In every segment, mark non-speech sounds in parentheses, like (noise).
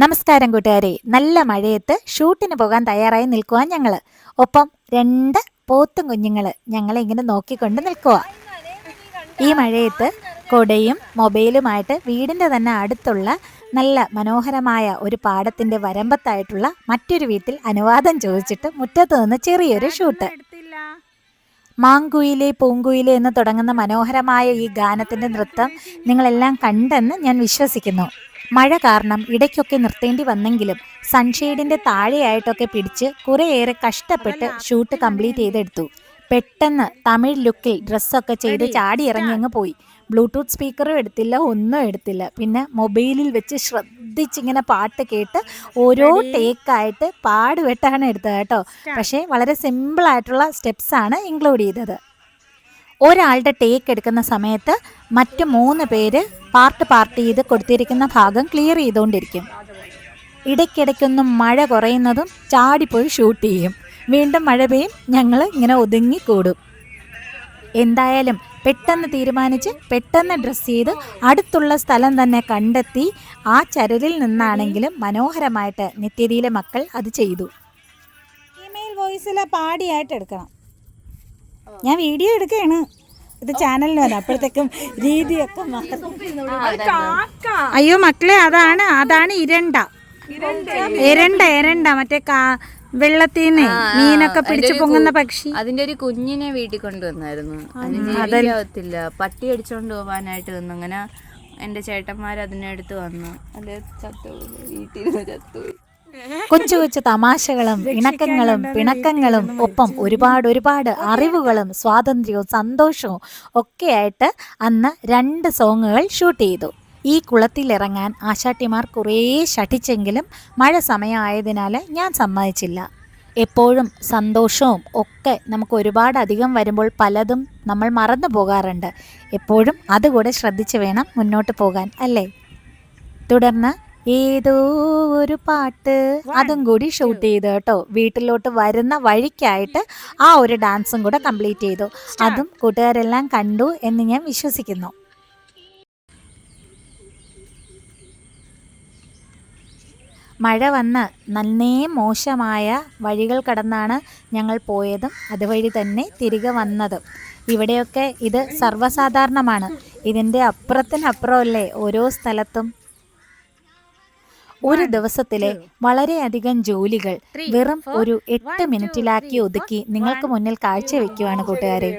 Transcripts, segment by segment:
നമസ്കാരം കൂട്ടുകാരെ. നല്ല മഴയത്ത് ഷൂട്ടിന് പോകാൻ തയ്യാറായി നിൽക്കുക ഞങ്ങൾ ഒപ്പം രണ്ട് പോത്തും കുഞ്ഞുങ്ങൾ ഞങ്ങളെ ഇങ്ങനെ നോക്കിക്കൊണ്ട് നിൽക്കുക ഈ മഴയത്ത് കൊടയും മൊബൈലുമായിട്ട് വീടിന്റെ തന്നെ അടുത്തുള്ള നല്ല മനോഹരമായ ഒരു പാടത്തിന്റെ വരമ്പത്തായിട്ടുള്ള മറ്റൊരു വീട്ടിൽ അനുവാദം ചോദിച്ചിട്ട് മുറ്റത്ത് നിന്ന് ചെറിയൊരു ഷൂട്ട്. മാങ്കുയിലെ പൂങ്കുയിലെ എന്ന് തുടങ്ങുന്ന മനോഹരമായ ഈ ഗാനത്തിന്റെ നൃത്തം നിങ്ങളെല്ലാം കണ്ടെന്ന് ഞാൻ വിശ്വസിക്കുന്നു. മഴ കാരണം ഇടയ്ക്കൊക്കെ നിർത്തേണ്ടി വന്നെങ്കിലും സൺഷെയ്ഡിന്റെ താഴെയായിട്ടൊക്കെ പിടിച്ച് കുറേയേറെ കഷ്ടപ്പെട്ട് ഷൂട്ട് കംപ്ലീറ്റ് ചെയ്തെടുത്തു. പെട്ടെന്ന് തമിഴ് ലുക്കിൽ ഡ്രസ്സൊക്കെ ചെയ്ത് ചാടി ഇറങ്ങി അങ്ങ് പോയി. ബ്ലൂടൂത്ത് സ്പീക്കറും എടുത്തില്ല ഒന്നും എടുത്തില്ല. പിന്നെ മൊബൈലിൽ വെച്ച് ശ്രദ്ധിച്ചിങ്ങനെ പാട്ട് കേട്ട് ഓരോ ടേക്കായിട്ട് പാടുവെട്ടാണ് എടുത്തത് കേട്ടോ. പക്ഷേ വളരെ സിമ്പിൾ ആയിട്ടുള്ള സ്റ്റെപ്സ് ആണ് ഇൻക്ലൂഡ് ചെയ്തത്. ഒരാളുടെ ടേക്ക് എടുക്കുന്ന സമയത്ത് മറ്റ് മൂന്ന് പേര് പാർട്ട് പാർട്ട് ചെയ്ത് കൊടുത്തിരിക്കുന്ന ഭാഗം ക്ലിയർ ചെയ്തുകൊണ്ടിരിക്കും. ഇടയ്ക്കിടയ്ക്കൊന്നും മഴ കുറയുന്നതും ചാടിപ്പോയി ഷൂട്ട് ചെയ്യും. വീണ്ടും മഴ പെയ്യും ഞങ്ങൾ ഇങ്ങനെ ഒതുങ്ങി കൂടും എന്തായാലും പെട്ടെന്ന് തീരുമാനിച്ച് പെട്ടെന്ന് ഡ്രസ്സ് ചെയ്ത് അടുത്തുള്ള സ്ഥലം തന്നെ കണ്ടെത്തി ആ ചരലിൽ നിന്നാണെങ്കിലും മനോഹരമായിട്ട് നിത്യതിയിലെ മക്കൾ അത് ചെയ്തു. ഫീമെയിൽ വോയിസിലെ പാടിയായിട്ട് എടുക്കണം. ഞാൻ വീഡിയോ എടുക്കുകയാണ്. ഇത് ചാനലിന് വരാം അപ്പോഴത്തേക്കും രീതിയൊക്കെ മാറും. അയ്യോ മക്കളെ അതാണ് അതാണ് ഇരണ്ട. ഇരണ്ട ഇരണ്ട. മറ്റേ കാ വെള്ളത്തിൽ നിന്ന് മീനൊക്കെ പിടിച്ചു പൊങ്ങുന്ന പക്ഷി. അതിന്റെ ഒരു കുഞ്ഞിനെ വീട്ടിൽ കൊണ്ടുവന്നായിരുന്നു. അതില്ല. പട്ടി അടിച്ചോണ്ട് പോവാനായിട്ട് വന്നു. അങ്ങനെ എന്റെ ചേട്ടന്മാർ അതിനെടുത്ത് വന്നു. അത് ചത്തു വീട്ടിൽ ചത്തു കൊച്ചു കൊച്ചു തമാശകളും ഇണക്കങ്ങളും പിണക്കങ്ങളും ഒപ്പം ഒരുപാട് ഒരുപാട് അറിവുകളും സ്വാതന്ത്ര്യവും സന്തോഷവും ഒക്കെയായിട്ട് അന്ന് രണ്ട് സോങ്ങുകൾ ഷൂട്ട് ചെയ്തു. ഈ കുളത്തിലിറങ്ങാൻ ആശാട്ടിമാർ കുറേ ശഠിച്ചെങ്കിലും മഴ സമയമായതിനാൽ ഞാൻ സമ്മതിച്ചില്ല. എപ്പോഴും സന്തോഷവും ഒക്കെ നമുക്ക് ഒരുപാട് അധികം വരുമ്പോൾ പലതും നമ്മൾ മറന്നു പോകാറുണ്ട്. എപ്പോഴും അതുകൂടെ ശ്രദ്ധിച്ച് വേണം മുന്നോട്ട് പോകാൻ അല്ലേ? തുടർന്ന് ഏതോ ഒരു പാട്ട് അതും കൂടി ഷൂട്ട് ചെയ്തു കേട്ടോ. വീട്ടിലോട്ട് വരുന്ന വഴിക്കായിട്ട് ആ ഒരു ഡാൻസും കൂടെ കംപ്ലീറ്റ് ചെയ്തു. അതും കൂട്ടുകാരെല്ലാം കണ്ടു എന്ന് ഞാൻ വിശ്വസിക്കുന്നു. മഴ വന്ന് നന്നേ മോശമായ വഴികൾ കടന്നാണ് ഞങ്ങൾ പോയതും അതുവഴി തന്നെ തിരികെ വന്നതും. ഇവിടെയൊക്കെ ഇത് സർവസാധാരണമാണ്. ഇതിന്റെ അപ്പുറത്തിനപ്പുറമല്ലേ ഓരോ സ്ഥലത്തും ഒരു ദിവസത്തിലെ വളരെയധികം ജോലികൾ വെറും ഒരു എട്ട് മിനിറ്റിലാക്കി ഒതുക്കി നിങ്ങൾക്ക് മുന്നിൽ കാഴ്ചവെക്കുവാണ് കൂട്ടുകാരെ.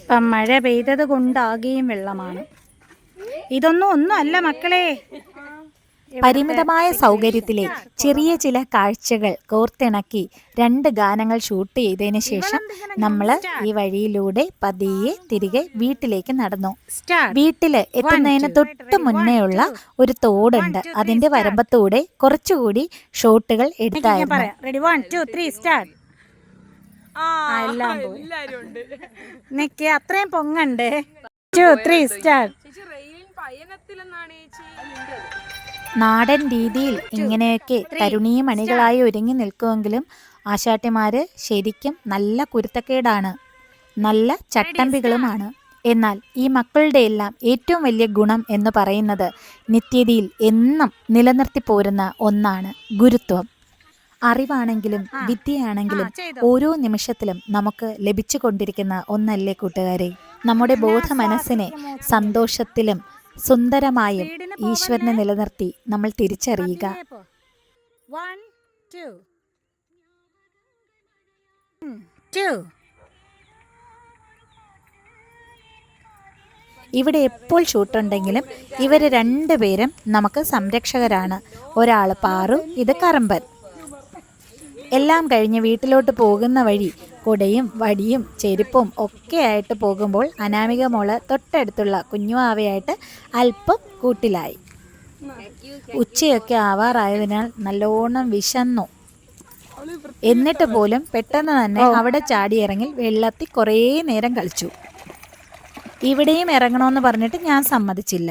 ഇപ്പം മഴ പെയ്തത് കൊണ്ടാകെയും വെള്ളമാണ്. ഇതൊന്നും ഒന്നും അല്ല മക്കളെ. പരിമിതമായ സൗകര്യത്തിലെ ചെറിയ ചില കാഴ്ചകൾ കോർത്തിണക്കി രണ്ട് ഗാനങ്ങൾ ഷൂട്ട് ചെയ്തതിന് ശേഷം നമ്മൾ ഈ വഴിയിലൂടെ പതിയെ തിരികെ വീട്ടിലേക്ക് നടന്നു. വീട്ടിൽ എത്തുന്നതിന് തൊട്ട് മുന്നേയുള്ള ഒരു തോടുണ്ട്. അതിന്റെ വരമ്പത്തൂടെ കുറച്ചുകൂടി ഷോട്ടുകൾ എടുത്തായിരുന്നു. നിക്ക് അത്രയും പൊങ്ങണ്ടേ. ടു ത്രീ സ്റ്റാർട്ട് നാടൻ രീതിയിൽ ഇങ്ങനെയൊക്കെ തരുണീമണികളായി ഒരുങ്ങി നിൽക്കുമെങ്കിലും ആശാട്ടിമാര് ശരിക്കും നല്ല കുരുത്തക്കേടാണ്. നല്ല ചട്ടമ്പികളുമാണ്. എന്നാൽ ഈ മക്കളുടെ എല്ലാം ഏറ്റവും വലിയ ഗുണം എന്ന് പറയുന്നത് നിത്യതയിൽ എന്നും നിലനിർത്തി പോരുന്ന ഒന്നാണ് ഗുരുത്വം. അറിവാണെങ്കിലും വിദ്യയാണെങ്കിലും ഓരോ നിമിഷത്തിലും നമുക്ക് ലഭിച്ചു കൊണ്ടിരിക്കുന്ന ഒന്നല്ലേ കൂട്ടുകാരെ? നമ്മുടെ ബോധ മനസ്സിനെ സന്തോഷത്തിലും സുന്ദരമായും ഈശ്വരനെ നിലനിർത്തി നമ്മൾ തിരിച്ചറിയുക. ഇവിടെ എപ്പോൾ ഷൂട്ടുണ്ടെങ്കിലും ഇവർ രണ്ടുപേരും നമുക്ക് സംരക്ഷകരാണ്. ഒരാൾ പാറു ഇത് കറമ്പൻ. എല്ലാം കഴിഞ്ഞ് വീട്ടിലോട്ട് പോകുന്ന വഴി കുടയും വടിയും ചെരുപ്പും ഒക്കെ ആയിട്ട് പോകുമ്പോൾ അനാമിക മോൾ തൊട്ടടുത്തുള്ള കുഞ്ഞുവാവയായിട്ട് അല്പം കൂട്ടിലായി. ഉച്ചയൊക്കെ ആവാറായതിനാൽ നല്ലോണം വിശന്നു. എന്നിട്ട് പോലും പെട്ടെന്ന് തന്നെ അവിടെ ചാടിയിറങ്ങി വെള്ളത്തിൽ കുറേ നേരം കളിച്ചു. ഇവിടെയും ഇറങ്ങണമെന്ന് പറഞ്ഞിട്ട് ഞാൻ സമ്മതിച്ചില്ല.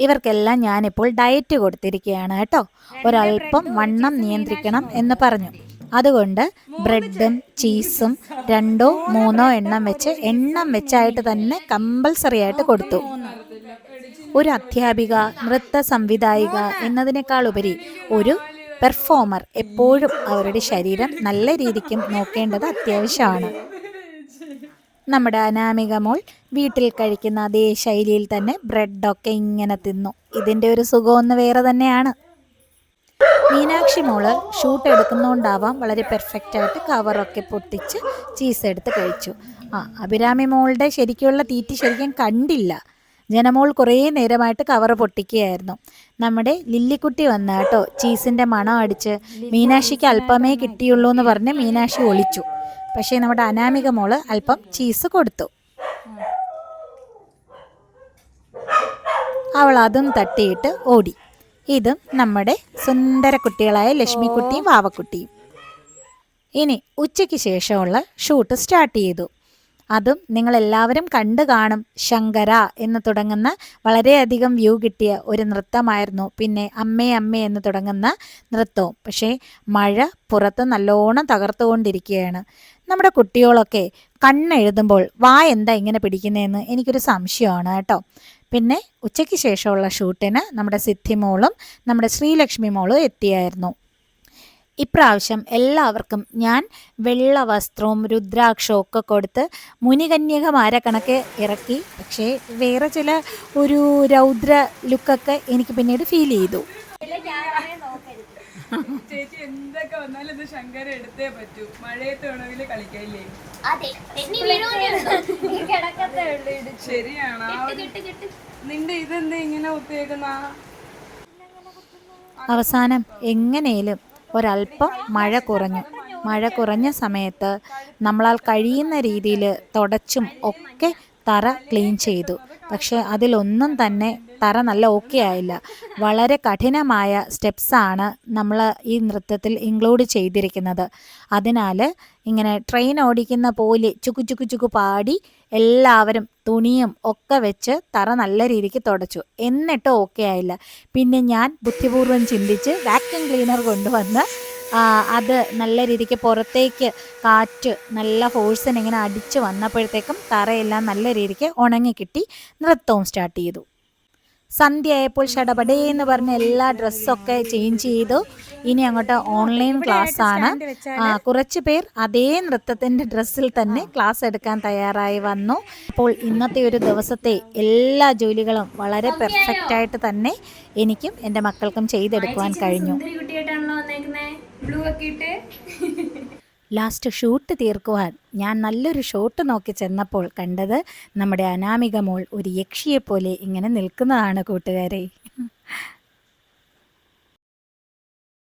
ഇവർക്കെല്ലാം ഞാനിപ്പോൾ ഡയറ്റ് കൊടുത്തിരിക്കുകയാണ് കേട്ടോ. ഒരല്പം വണ്ണം നിയന്ത്രിക്കണം എന്ന് പറഞ്ഞു. അതുകൊണ്ട് ബ്രെഡും ചീസും (laughs) രണ്ടോ മൂന്നോ എണ്ണം വെച്ച് എണ്ണം വെച്ചായിട്ട് തന്നെ കമ്പൽസറി ആയിട്ട് കൊടുത്തു. ഒരു അധ്യാപിക നൃത്ത സംവിധായിക എന്നതിനേക്കാൾ ഉപരി ഒരു പെർഫോമർ എപ്പോഴും അവരുടെ ശരീരം നല്ല രീതിക്കും നോക്കേണ്ടത് അത്യാവശ്യമാണ്. നമ്മുടെ അനാമിക മോൾ വീട്ടിൽ കഴിക്കുന്ന അതേ ശൈലിയിൽ തന്നെ ബ്രെഡൊക്കെ ഇങ്ങനെ തിന്നു. ഇതിന്റെ ഒരു സുഖമൊന്ന് വേറെ തന്നെയാണ്. മീനാക്ഷി മോൾ ഷൂട്ട് എടുക്കുന്നതുകൊണ്ടാവാം വളരെ പെർഫെക്റ്റ് ആയിട്ട് കവറൊക്കെ പൊട്ടിച്ച് ചീസ് എടുത്ത് കഴിച്ചു. ആ അഭിരാമി മോളുടെ ശരിക്കുള്ള തീറ്റി ശരിക്കും കണ്ടില്ല. ജനമോൾ കുറേ നേരമായിട്ട് കവറ് പൊട്ടിക്കുകയായിരുന്നു. നമ്മുടെ ലില്ലിക്കുട്ടി വന്ന കേട്ടോ ചീസിന്റെ മണം അടിച്ച് മീനാക്ഷിക്ക് അല്പമേ കിട്ടിയുള്ളൂ എന്ന് പറഞ്ഞ് മീനാക്ഷി ഒളിച്ചു. പക്ഷേ നമ്മുടെ അനാമിക മോൾ അല്പം ചീസ് കൊടുത്തു. അവൾ അതും തട്ടിയിട്ട് ഓടി. ഇതും നമ്മുടെ സുന്ദര കുട്ടികളായ ലക്ഷ്മിക്കുട്ടിയും വാവക്കുട്ടിയും. ഇനി ഉച്ചയ്ക്ക് ശേഷമുള്ള ഷൂട്ട് സ്റ്റാർട്ട് ചെയ്തു. അതും നിങ്ങളെല്ലാവരും കണ്ടു കാണും ശങ്കര എന്ന് തുടങ്ങുന്ന വളരെയധികം വ്യൂ കിട്ടിയ ഒരു നൃത്തമായിരുന്നു. പിന്നെ അമ്മേ അമ്മേ എന്ന് തുടങ്ങുന്ന നൃത്തവും. പക്ഷേ മഴ പുറത്ത് നല്ലോണം തകർത്തുകൊണ്ടിരിക്കുകയാണ്. നമ്മുടെ കുട്ടികളൊക്കെ കണ്ണെഴുതുമ്പോൾ വാ എന്താ ഇങ്ങനെ പിടിക്കുന്നതെന്ന് എനിക്കൊരു സംശയമാണ് കേട്ടോ. പിന്നെ ഉച്ചയ്ക്ക് ശേഷമുള്ള ഷൂട്ടിന് നമ്മുടെ സിദ്ധിമോളും നമ്മുടെ ശ്രീലക്ഷ്മി മോളും എത്തിയായിരുന്നു. ഇപ്രാവശ്യം എല്ലാവർക്കും ഞാൻ വെള്ള വസ്ത്രവും രുദ്രാക്ഷവും ഒക്കെ കൊടുത്ത് മുനികന്യകമാരെ കണക്ക് ഇറക്കി. പക്ഷേ വേറെ ചില ഒരു രൗദ്ര ലുക്കൊക്കെ എനിക്ക് പിന്നീട് ഫീൽ ചെയ്തു. ചേച്ചി എന്തൊക്കെ വന്നാലും ഇത് ശങ്കര എടുത്തേ പറ്റൂ. മഴയത്ത് വേണമെങ്കിൽ കളിക്കില്ലേ ശരിയാണ്. നിന്റെ ഇതെന്താ ഇങ്ങനെ ഒത്തേക്കുന്ന അവസാനം എങ്ങനെയും ഒരല്പം മഴ കുറഞ്ഞു. മഴ കുറഞ്ഞ സമയത്ത് നമ്മളാൽ കഴിയുന്ന രീതിയിൽ തുടച്ചും ഒക്കെ തറ ക്ലീൻ ചെയ്തു. പക്ഷേ അതിലൊന്നും തന്നെ തറ നല്ല ഓക്കെ ആയില്ല. വളരെ കഠിനമായ സ്റ്റെപ്സാണ് നമ്മൾ ഈ നൃത്തത്തിൽ ഇൻക്ലൂഡ് ചെയ്തിരിക്കുന്നത്. അതിനാൽ ഇങ്ങനെ ട്രെയിൻ ഓടിക്കുന്ന പോലെ ചുക്കു ചുക്കു ചുക്കു പാടി എല്ലാവരും തുണിയും ഒക്കെ വെച്ച് തറ നല്ല രീതിക്ക് തുടച്ചു. എന്നിട്ട് ഓക്കെ ആയില്ല. പിന്നെ ഞാൻ ബുദ്ധിപൂർവം ചിന്തിച്ച് വാക്യൂം ക്ലീനർ കൊണ്ടുവന്ന് അത് നല്ല രീതിക്ക് പുറത്തേക്ക് കാറ്റ് നല്ല ഫോഴ്സിന് ഇങ്ങനെ അടിച്ച് വന്നപ്പോഴത്തേക്കും തറയെല്ലാം നല്ല രീതിക്ക് ഉണങ്ങി കിട്ടി നൃത്തവും സ്റ്റാർട്ട് ചെയ്തു. സന്ധ്യയായപ്പോൾ ഷടപടേ എന്ന് പറഞ്ഞ് എല്ലാ ഡ്രസ്സൊക്കെ ചേഞ്ച് ചെയ്തു. ഇനി അങ്ങോട്ട് ഓൺലൈൻ ക്ലാസ് ആണ്. കുറച്ച് പേർ അതേ നൃത്തത്തിന്റെ ഡ്രസ്സിൽ തന്നെ ക്ലാസ് എടുക്കാൻ തയ്യാറായി വന്നു. അപ്പോൾ ഇന്നത്തെ ഒരു ദിവസത്തെ എല്ലാ ജോലികളും വളരെ പെർഫെക്റ്റ് ആയിട്ട് തന്നെ എനിക്കും എന്റെ മക്കൾക്കും ചെയ്തെടുക്കുവാൻ കഴിഞ്ഞു. ലാസ്റ്റ് ഷൂട്ട് തീർക്കുവാൻ ഞാൻ നല്ലൊരു ഷോട്ട് നോക്കി ചെന്നപ്പോൾ കണ്ടത് നമ്മുടെ അനാമിക മോൾ ഒരു യക്ഷിയെപ്പോലെ ഇങ്ങനെ നിൽക്കുന്നതാണ് കൂട്ടുകാരെ.